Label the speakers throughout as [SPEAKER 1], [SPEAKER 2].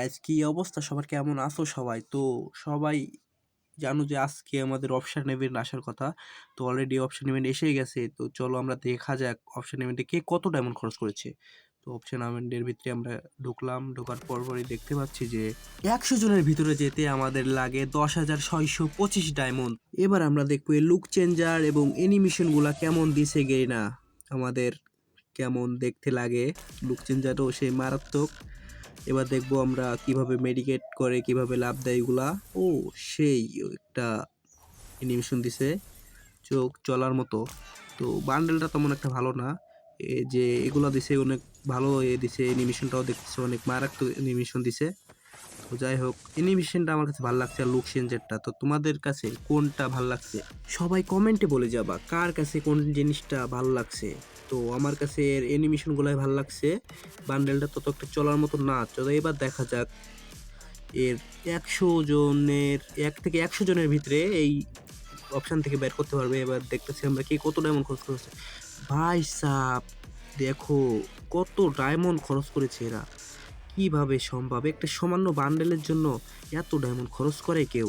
[SPEAKER 1] আজ কি অবস্থা, সবার কেমন আছো সবাই? তো সবাই জানো যে আজকে আমাদের অপশন ইভেন্ট আসার কথা। তো অলরেডি অপশন ইভেন্ট এসে গেছে। তো চলো আমরা দেখা যাক অপশন ইভেন্টে কে কত ডায়মন্ড খরচ করেছে। তো অপশন ইভেন্টের ভিতরে আমরা ঢুকলাম। ঢোকার পর পরই দেখতে পাচ্ছি যে একশো জনের ভিতরে যেতে আমাদের লাগে দশ হাজার ছয়শো পঁচিশ ডায়মন্ড এবার আমরা দেখব এই লুক চেঞ্জার এবং অ্যানিমেশনগুলা কেমন দিছে গেরিনা আমাদের কেমন দেখতে লাগে। লুক চেঞ্জারও সেই মারাত্মক। এবার দেখব আমরা কীভাবে মেডিকেট করে, কীভাবে লাভ দেয় এগুলা। ও, সেই একটা অ্যানিমেশন দিছে চোখ চলার মতো। তো বান্ডেলটা তেমন একটা ভালো না। যে এগুলা দিছে অনেক ভালো এ দিছে অ্যানিমেশনটাও দেখতেছে অনেক মারাত্মক অ্যানিমেশন দিছে। তো যাই হোক অ্যানিমেশনটা আমার কাছে ভালো লাগছে আর লুক চেঞ্জারটা তো তোমাদের কাছে কোনটা ভালো লাগছে? সবাই কমেন্টে বলে যাবা, কার কাছে কোন জিনিসটা ভালো লাগছে? তো আমার কাছে এর অ্যানিমেশনগুলাই ভালো লাগছে। বান্ডেলটা তত একটা চলার মতো না চলো এবার দেখা যাক। এর একশো জনের, এক থেকে একশো জনের ভিতরে এই অপশান থেকে বের করতে পারবে। এবার দেখতেছি আমরা কি কত ডায়মন্ড খরচ করেছে। ভাই সাপ দেখো, কত ডায়মন্ড খরচ করেছে এরা। কীভাবে সম্ভব? একটা সামান্য বান্ডেলের জন্য এত ডায়মন্ড খরচ করে কেউ?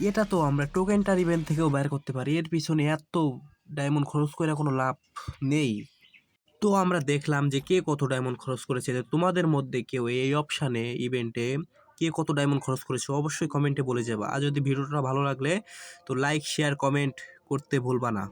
[SPEAKER 1] এটা তো আমরা টোকেনটার ইভেন্ট থেকেও বের করতে পারি। এর পিছনে এত ডায়মন্ড খরচ করে কোনো লাভ নেই। তো আমরা দেখলাম যে কে কত ডায়মন্ড খরচ করেছে। তোমাদের মধ্যে কেউ এই অপশানে ইভেন্টে কে কত ডায়মন্ড খরচ করেছে অবশ্যই কমেন্টে বলে যাবা। আর যদি ভিডিওটা ভালো লাগলে, তো লাইক শেয়ার কমেন্ট করতে ভুলবা না।